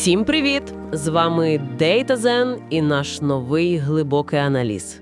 Всім привіт! З вами DataZen і наш новий глибокий аналіз.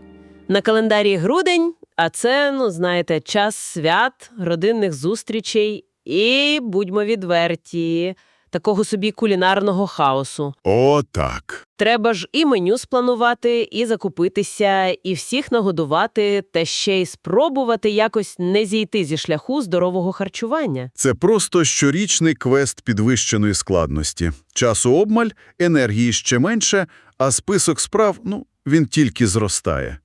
На календарі грудень, а це, ну знаєте, час свят, родинних зустрічей і, будьмо відверті, такого собі кулінарного хаосу. О, так. Треба ж і меню спланувати, і закупитися, і всіх нагодувати, та ще й спробувати якось не зійти зі шляху здорового харчування. Це просто щорічний квест підвищеної складності. Часу обмаль, енергії ще менше, а список справ, ну, він тільки зростає.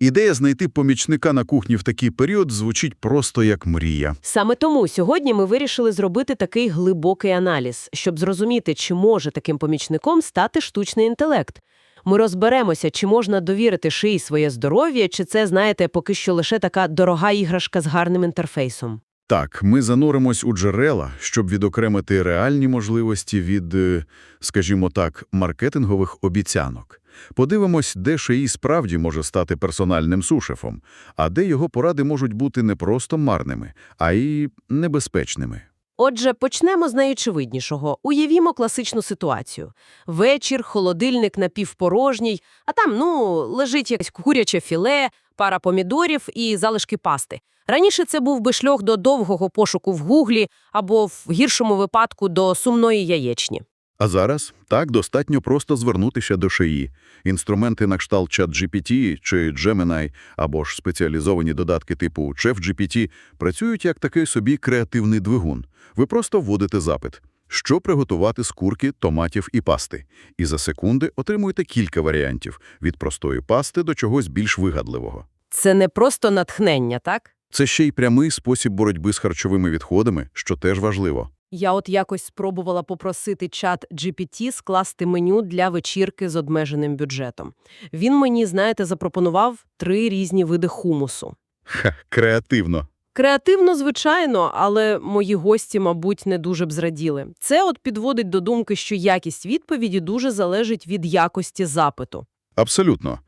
Ідея знайти помічника на кухні в такий період звучить просто як мрія. Саме тому сьогодні ми вирішили зробити такий глибокий аналіз, щоб зрозуміти, чи може таким помічником стати штучний інтелект. Ми розберемося, чи можна довірити шиї своє здоров'я, чи це, знаєте, поки що лише така дорога іграшка з гарним інтерфейсом. Так, ми зануримось у джерела, щоб відокремити реальні можливості від, е, скажімо так, маркетингових обіцянок. Подивимось, де шиї справді може стати персональним сушефом, а де його поради можуть бути не просто марними, а й небезпечними. Отже, почнемо з найочевиднішого. Уявімо класичну ситуацію. Вечір, холодильник напівпорожній, а там, ну, лежить якесь куряче філе, пара помідорів і залишки пасти. Раніше це був би шлях до довгого пошуку в гуглі або, в гіршому випадку, до сумної яєчні. А зараз так достатньо просто звернутися до шиї. Інструменти на кшталт ChatGPT чи Gemini або ж спеціалізовані додатки типу ChefGPT працюють як такий собі креативний двигун. Ви просто вводите запит, що приготувати з курки, томатів і пасти. І за секунди отримуєте кілька варіантів – від простої пасти до чогось більш вигадливого. Це не просто натхнення, так? Це ще й прямий спосіб боротьби з харчовими відходами, що теж важливо. Я от якось спробувала попросити чат GPT скласти меню для вечірки з обмеженим бюджетом. Він мені, знаєте, запропонував три різні види хумусу. Ха, креативно. Креативно, звичайно, але мої гості, мабуть, не дуже б зраділи. Це от підводить до думки, що якість відповіді дуже залежить від якості запиту. Абсолютно.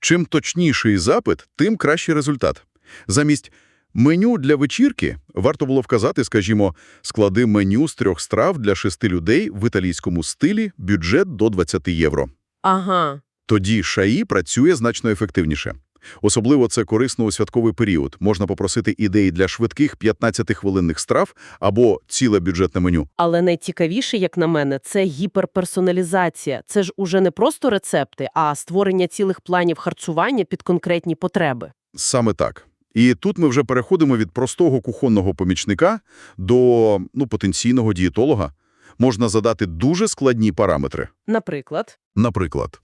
Чим точніший запит, тим кращий результат. Замість меню для вечірки варто було вказати, скажімо, склади меню з трьох страв для шести людей в італійському стилі, бюджет до 20 євро. Ага. Тоді шаї працює значно ефективніше. Особливо це корисно у святковий період. Можна попросити ідеї для швидких 15-хвилинних страв або ціле бюджетне меню. Але найцікавіше, як на мене, це гіперперсоналізація. Це ж уже не просто рецепти, а створення цілих планів харчування під конкретні потреби. Саме так. І тут ми вже переходимо від простого кухонного помічника до ну, потенційного дієтолога. Можна задати дуже складні параметри. Наприклад, Наприклад,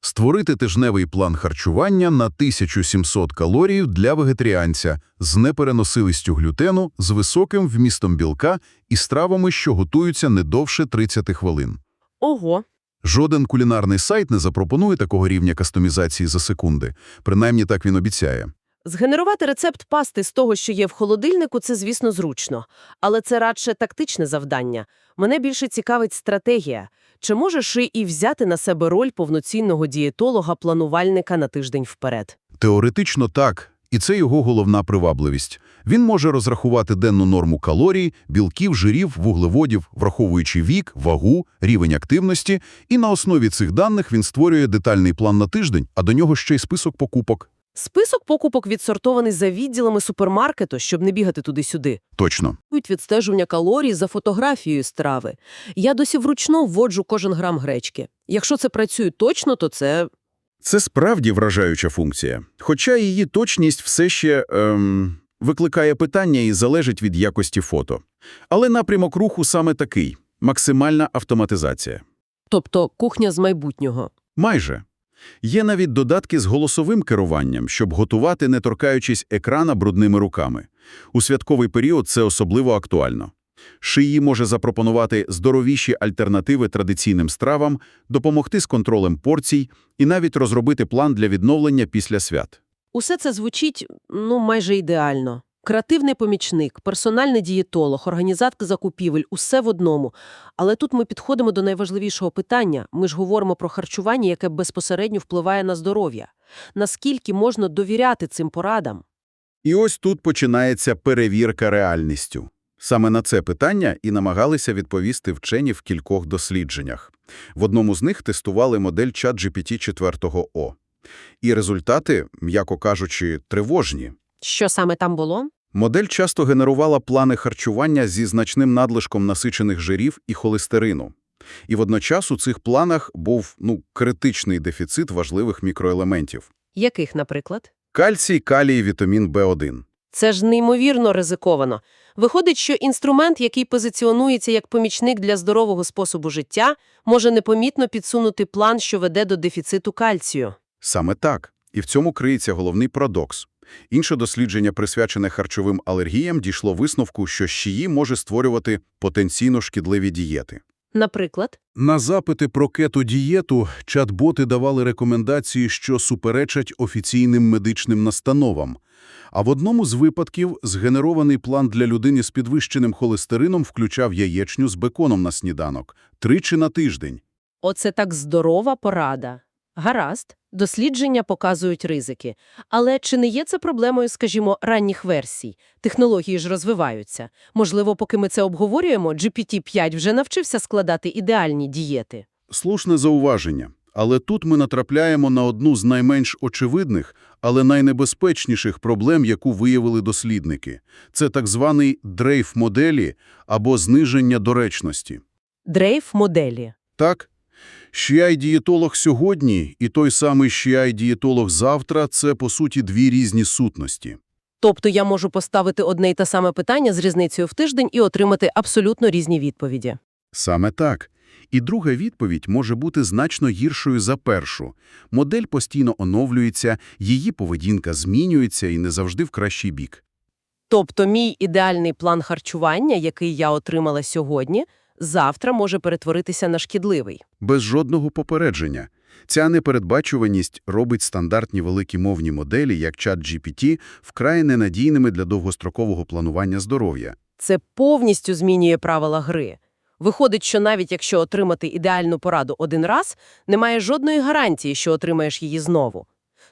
створити тижневий план харчування на 1700 калорій для вегетаріанця з непереносилістю глютену, з високим вмістом білка і стравами, що готуються не довше 30 хвилин. ого, Жоден кулінарний сайт не запропонує такого рівня кастомізації за секунди. Принаймні так він обіцяє. Згенерувати рецепт пасти з того, що є в холодильнику, це, звісно, зручно. Але це радше тактичне завдання. Мене більше цікавить стратегія. Чи може Ши і взяти на себе роль повноцінного дієтолога-планувальника на тиждень вперед? Теоретично так, і це його головна привабливість. Він може розрахувати денну норму калорій, білків, жирів, вуглеводів, враховуючи вік, вагу, рівень активності, і на основі цих даних він створює детальний план на тиждень, а до нього ще й список покупок. Список покупок відсортований за відділами супермаркету, щоб не бігати туди-сюди. Точно. Від відстежування калорій за фотографією страви. Я досі вручну вводжу кожен грам гречки. Якщо це працює точно, то це Це справді вражаюча функція. Хоча її точність все ще ем, викликає питання і залежить від якості фото. Але напрямок руху саме такий – максимальна автоматизація. тобто кухня з майбутнього. Майже. Є навіть додатки з голосовим керуванням, щоб готувати, не торкаючись екрана брудними руками. У святковий період це особливо актуально. Шиї може запропонувати здоровіші альтернативи традиційним стравам, допомогти з контролем порцій і навіть розробити план для відновлення після свят. Усе це звучить, ну, майже ідеально. Креативний помічник, персональний дієтолог, організатка закупівель – усе в одному. Але тут ми підходимо до найважливішого питання. Ми ж говоримо про харчування, яке безпосередньо впливає на здоров'я. Наскільки можна довіряти цим порадам? І ось тут починається перевірка реальністю. Саме на це питання і намагалися відповісти вчені в кількох дослідженнях. В одному з них тестували модель ChatGPT 4.0. І результати, м'яко кажучи, тривожні. Що саме там було? Модель часто генерувала плани харчування зі значним надлишком насичених жирів і холестерину. І водночас у цих планах був ну, критичний дефіцит важливих мікроелементів. Яких, наприклад? Кальцій, калій, вітамін В1. Це ж неймовірно ризиковано. Виходить, що інструмент, який позиціонується як помічник для здорового способу життя, може непомітно підсунути план, що веде до дефіциту кальцію. Саме так. І в цьому криється головний парадокс. Інше дослідження, присвячене харчовим алергіям, дійшло висновку, що щії може створювати потенційно шкідливі дієти. Наприклад, На запити про кето-дієту чат-боти давали рекомендації, що суперечать офіційним медичним настановам. А в одному з випадків згенерований план для людини з підвищеним холестерином включав яєчню з беконом на сніданок тричі на тиждень. оце так здорова порада. Гаразд, дослідження показують ризики. Але чи не є це проблемою, скажімо, ранніх версій? Технології ж розвиваються. Можливо, поки ми це обговорюємо, GPT-5 вже навчився складати ідеальні дієти. Слушне зауваження. Але тут ми натрапляємо на одну з найменш очевидних, але найнебезпечніших проблем, яку виявили дослідники. Це так званий дрейф моделі або зниження доречності. Дрейф моделі. Так? Щіай-дієтолог сьогодні і той самий щіай-дієтолог завтра – це, по суті, дві різні сутності. Тобто я можу поставити одне й те саме питання з різницею в тиждень і отримати абсолютно різні відповіді. Саме так. І друга відповідь може бути значно гіршою за першу. Модель постійно оновлюється, її поведінка змінюється і не завжди в кращий бік. Тобто мій ідеальний план харчування, який я отримала сьогодні, завтра може перетворитися на шкідливий. Без жодного попередження. Ця непередбачуваність робить стандартні великі мовні моделі, як ChatGPT, вкрай ненадійними для довгострокового планування здоров'я. Це повністю змінює правила гри. Виходить, що навіть якщо отримати ідеальну пораду один раз, немає жодної гарантії, що отримаєш її знову.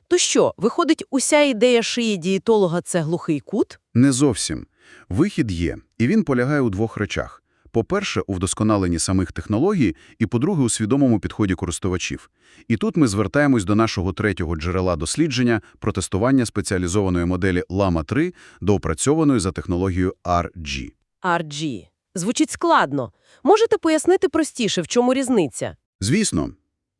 То що, виходить, уся ідея шиї дієтолога – це глухий кут? Не зовсім. Вихід є, і він полягає у двох речах. По-перше, у вдосконаленні самих технологій, і, по-друге, у свідомому підході користувачів. І тут ми звертаємось до нашого третього джерела дослідження про тестування спеціалізованої моделі Llama-3, доопрацьованої за технологією RG. RG. Звучить складно. Можете пояснити простіше, в чому різниця? Звісно.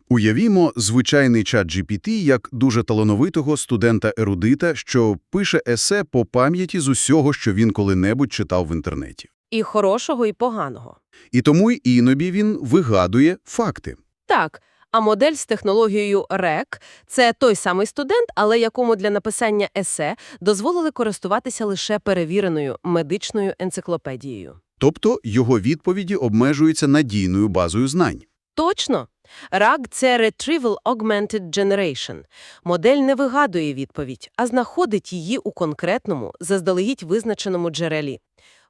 Уявімо звичайний чат GPT як дуже талановитого студента-ерудита, що пише есе по пам'яті з усього, що він коли-небудь читав в інтернеті. І хорошого, і поганого. І тому й іноді він вигадує факти. Так, а модель з технологією REC – це той самий студент, але якому для написання есе дозволили користуватися лише перевіреною медичною енциклопедією. Тобто його відповіді обмежуються надійною базою знань. Точно. RAG – це Retrieval Augmented Generation. Модель не вигадує відповідь, а знаходить її у конкретному, заздалегідь визначеному джерелі.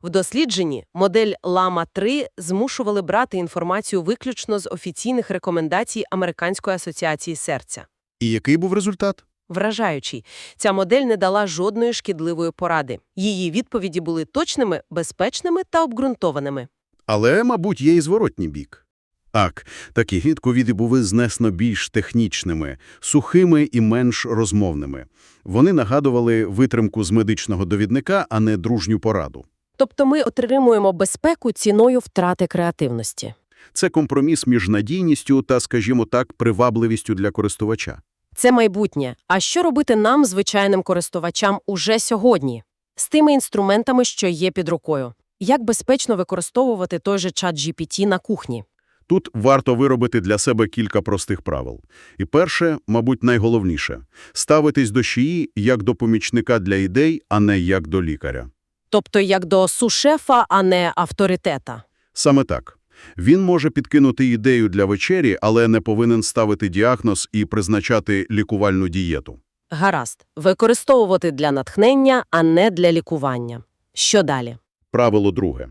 В дослідженні модель Llama-3 змушували брати інформацію виключно з офіційних рекомендацій Американської асоціації серця. І який був результат? Вражаючий. Ця модель не дала жодної шкідливої поради. Її відповіді були точними, безпечними та обґрунтованими. Але, мабуть, є і зворотній бік. Так, такі відповіді були знесно більш технічними, сухими і менш розмовними. Вони нагадували витримку з медичного довідника, а не дружню пораду. Тобто ми отримуємо безпеку ціною втрати креативності. Це компроміс між надійністю та, скажімо так, привабливістю для користувача. Це майбутнє. А що робити нам, звичайним користувачам, уже сьогодні? З тими інструментами, що є під рукою. Як безпечно використовувати той же чат GPT на кухні? Тут варто виробити для себе кілька простих правил. І перше, мабуть, найголовніше – ставитись до шиї як до помічника для ідей, а не як до лікаря. Тобто як до сушефа, а не авторитета. Саме так. Він може підкинути ідею для вечері, але не повинен ставити діагноз і призначати лікувальну дієту. Гаразд. Використовувати для натхнення, а не для лікування. Що далі? Правило друге.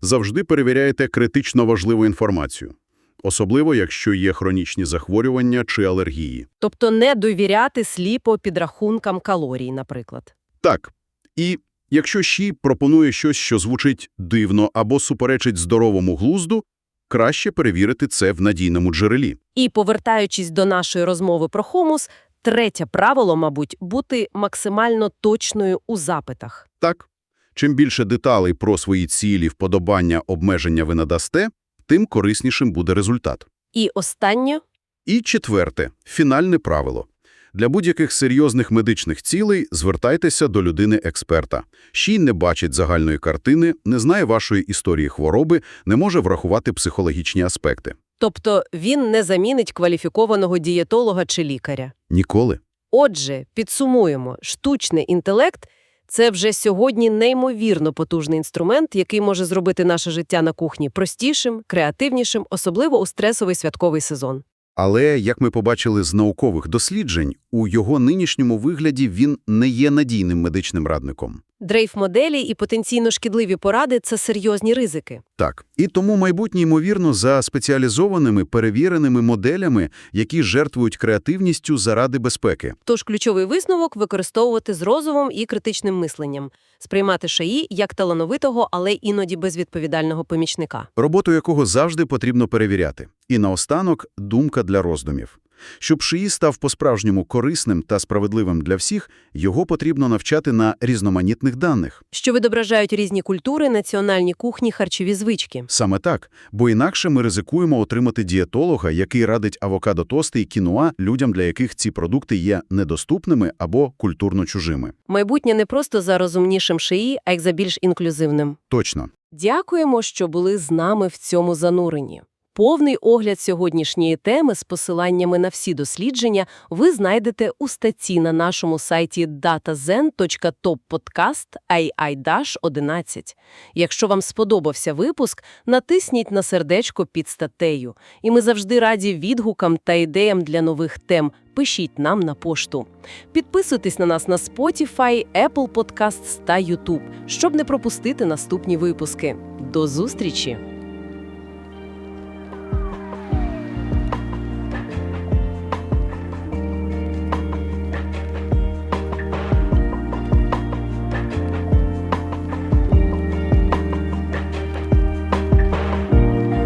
Завжди перевіряйте критично важливу інформацію. Особливо, якщо є хронічні захворювання чи алергії. Тобто не довіряти сліпо підрахункам калорій, наприклад. Так. І Якщо ЩІ пропонує щось, що звучить дивно або суперечить здоровому глузду, краще перевірити це в надійному джерелі. І повертаючись до нашої розмови про хумус, третє правило, мабуть, бути максимально точною у запитах. Так, чим більше деталей про свої цілі, вподобання, обмеження ви надасте, тим кориснішим буде результат. І останнє І четверте – фінальне правило. Для будь-яких серйозних медичних цілей звертайтеся до людини-експерта. Щій не бачить загальної картини, не знає вашої історії хвороби, не може врахувати психологічні аспекти. Тобто він не замінить кваліфікованого дієтолога чи лікаря. Ніколи. Отже, підсумуємо, штучний інтелект – це вже сьогодні неймовірно потужний інструмент, який може зробити наше життя на кухні простішим, креативнішим, особливо у стресовий святковий сезон. Але, як ми побачили з наукових досліджень, у його нинішньому вигляді він не є надійним медичним радником. Дрейф-моделі і потенційно шкідливі поради – це серйозні ризики. Так. І тому майбутнє, ймовірно, за спеціалізованими, перевіреними моделями, які жертвують креативністю заради безпеки. Тож ключовий висновок – використовувати з розумом і критичним мисленням, сприймати шаї як талановитого, але іноді безвідповідального помічника. роботу якого завжди потрібно перевіряти. І наостанок – думка для роздумів. Щоб шиї став по-справжньому корисним та справедливим для всіх, його потрібно навчати на різноманітних даних. Що відображають різні культури, національні кухні, харчові звички. Саме так, бо інакше ми ризикуємо отримати дієтолога, який радить авокадо-тости і кінуа людям, для яких ці продукти є недоступними або культурно чужими. Майбутнє не просто за розумнішим шиї, а й за більш інклюзивним. Точно. Дякуємо, що були з нами в цьому зануренні. Повний огляд сьогоднішньої теми з посиланнями на всі дослідження ви знайдете у статті на нашому сайті datazen.toppodcast.ai-11. Якщо вам сподобався випуск, натисніть на сердечко під статтею. І ми завжди раді відгукам та ідеям для нових тем. Пишіть нам на пошту. Підписуйтесь на нас на Spotify, Apple Podcasts та YouTube, щоб не пропустити наступні випуски. До зустрічі!